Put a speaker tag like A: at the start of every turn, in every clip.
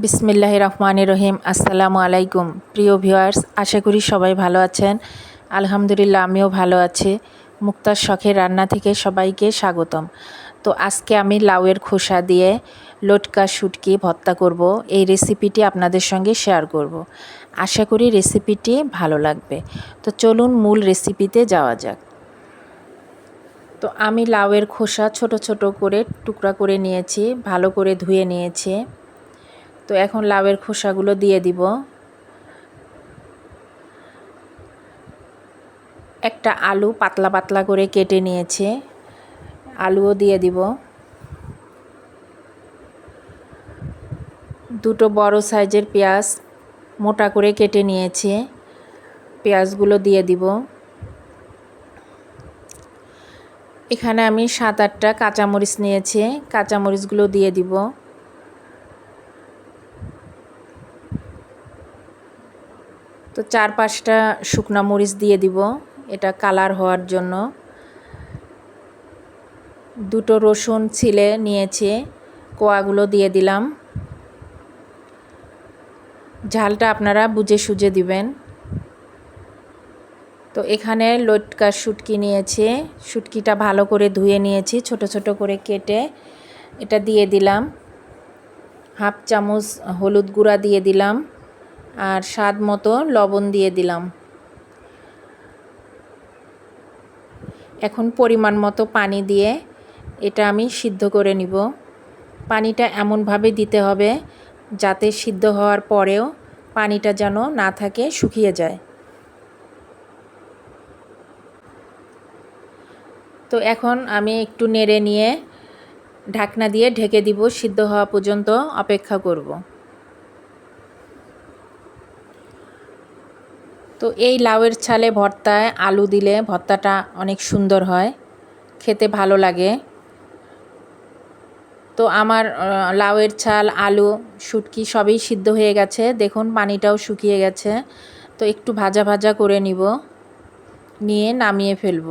A: বিসমিল্লাহ রহমান রহিম। আসসালামু আলাইকুম। প্রিয় ভিউয়ার্স, আশা করি সবাই ভালো আছেন। আলহামদুলিল্লাহ, আমিও ভালো আছি। মুক্তার শখের রান্না থেকে সবাইকে স্বাগতম। তো আজকে আমি লাউয়ের খোসা দিয়ে লটকা শুটকি ভর্তা করব। এই রেসিপিটি আপনাদের সঙ্গে শেয়ার করব। আশা করি রেসিপিটি ভালো লাগবে। তো চলুন মূল রেসিপিতে যাওয়া যাক। তো আমি লাউয়ের খোসা ছোট ছোট করে টুকরা করে নিয়েছি, ভালো করে ধুয়ে নিয়েছি। তো এখন লাউয়ের খোসাগুলো দিয়ে দিব। একটা আলু পাতলা পাতলা করে কেটে নিয়েছে। আলুও দিয়ে দিব। দুটো বড় সাইজের পেঁয়াজ মোটা করে কেটে নিয়েছে। পেঁয়াজগুলো দিয়ে দিব। এখানে আমি সাত আটটা কাঁচামরিচ নিয়েছি। কাঁচামরিচগুলো দিয়ে দিব। তো চার পাঁচটা শুকনা মরিচ দিয়ে দিব। এটা কালার হওয়ার জন্য। দুটো রসুন ছিলে নিয়েছে, কোয়াগুলো দিয়ে দিলাম। ঝালটা আপনারা বুঝে সুজে দিবেন। তো এখানে লটকা শুটকি নিয়েছে, শুটকিটা ভালো করে ধুয়ে নিয়েছি, ছোট ছোট করে কেটে এটা দিয়ে দিলাম। হাফ চামচ হলুদ গুঁড়া দিয়ে দিলাম। আর স্বাদ মতো লবণ দিয়ে দিলাম। এখন পরিমাণ মতো পানি দিয়ে এটা আমি সিদ্ধ করে নিব। পানিটা এমনভাবে দিতে হবে যাতে সিদ্ধ হওয়ার পরেও পানিটা যেন না থাকে, শুকিয়ে যায়। তো এখন আমি একটু নেড়ে নিয়ে ঢাকনা দিয়ে ঢেকে দিব, সিদ্ধ হওয়া পর্যন্ত অপেক্ষা করব। তো এই লাউয়ের ছালে ভর্তায় আলু দিলে ভর্তাটা অনেক সুন্দর হয়, খেতে ভালো লাগে। তো আমার লাউয়ের ছাল, আলু, শুটকি সবই সিদ্ধ হয়ে গেছে। দেখুন, পানিটাও শুকিয়ে গেছে। তো একটু ভাজা ভাজা করে নিব, নিয়ে নামিয়ে ফেলব।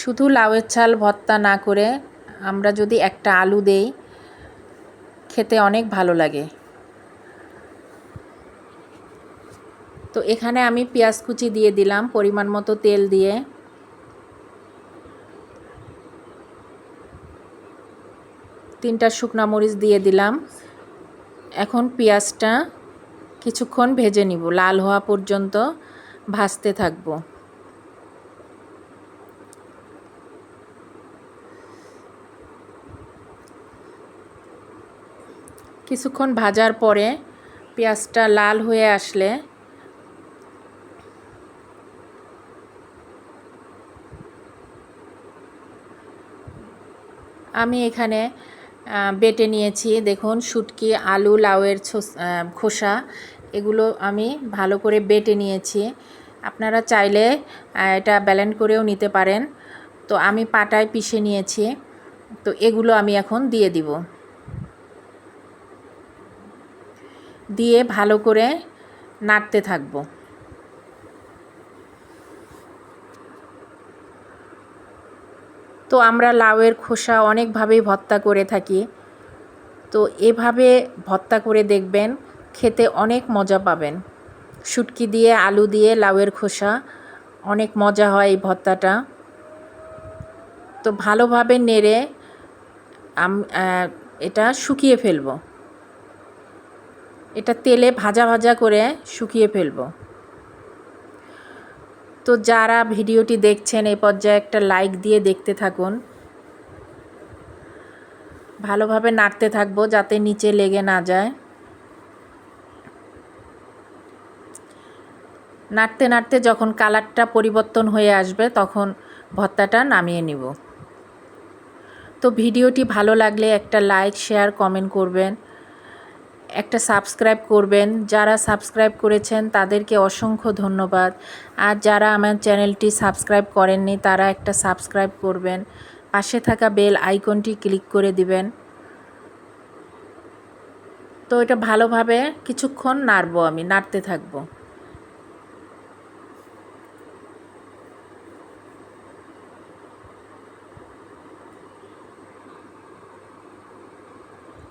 A: শুধু লাউয়ের ছাল ভর্তা না করে আমরা যদি একটা আলু দেই, খেতে অনেক ভালো লাগে। তো এখানে আমি পেঁয়াজ কুচি দিয়ে দিলাম, পরিমাণ মতো তেল দিয়ে। তিনটা শুকনা মরিচ দিয়ে দিলাম। এখন পেঁয়াজটা কিছুক্ষণ ভেজে নিব, লাল হওয়া পর্যন্ত ভাজতে থাকব। কিছুক্ষণ ভাজার পরে পেঁয়াজটা লাল হয়ে আসলে আমি এখানে বেটে নিয়েছি। দেখুন, শুটকি, আলু, লাউয়ের খোসা, এগুলো আমি ভালো করে বেটে নিয়েছি। আপনারা চাইলে এটা ব্যালেন্ড করেও নিতে পারেন। তো আমি পাটায় পিষে নিয়েছি। তো এগুলো আমি এখন দিয়ে দিব। দিয়ে ভালো করে নাড়তে থাকব। তো আমরা লাউয়ের খোসা অনেকভাবেই ভর্তা করে থাকি। তো এভাবে ভর্তা করে দেখবেন, খেতে অনেক মজা পাবেন। শুটকি দিয়ে, আলু দিয়ে লাউয়ের খোসা, অনেক মজা হয় এই ভর্তাটা। তো ভালোভাবে নেড়ে এটা শুকিয়ে ফেলব। এটা তেলে ভাজা ভাজা করে শুকিয়ে ফেলব। তো যারা ভিডিওটি দেখছেন, এই পর্যায়ে একটা লাইক দিয়ে দেখতে থাকুন। ভালোভাবে নাড়তে থাকব যাতে নিচে লেগে না যায়। নাড়তে নাড়তে যখন কালারটা পরিবর্তন হয়ে আসবে, তখন ভর্তাটা নামিয়ে নিব। তো ভিডিওটি ভালো লাগলে একটা লাইক শেয়ার কমেন্ট করবেন। একটা সাবস্ক্রাইব করবেন। যারা সাবস্ক্রাইব করেছেন, তাদেরকে অসংখ্য ধন্যবাদ। আর যারা আমার চ্যানেলটি সাবস্ক্রাইব করেননি, তারা একটা সাবস্ক্রাইব করবেন। পাশে থাকা বেল আইকনটি ক্লিক করে দিবেন। তো এটা ভালোভাবে কিছুক্ষণ নাড়বো আমি, নাড়তে থাকব।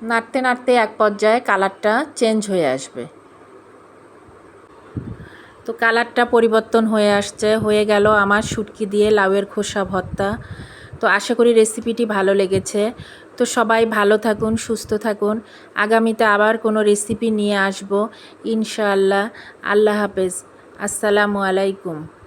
A: নাড়তে নাড়তে এক পর্যায়ে কালারটা চেঞ্জ হয়ে আসবে। তো কালারটা পরিবর্তন হয়ে আসছে, হয়ে গেল আমার শুটকি দিয়ে লাউয়ের খোসা ভর্তা। তো আশা করি রেসিপিটি ভালো লেগেছে। তো সবাই ভালো থাকুন, সুস্থ থাকুন। আগামীতে আবার কোনো রেসিপি নিয়ে আসব, ইনশাআল্লাহ। আল্লাহ হাফেজ। আসসালামু আলাইকুম।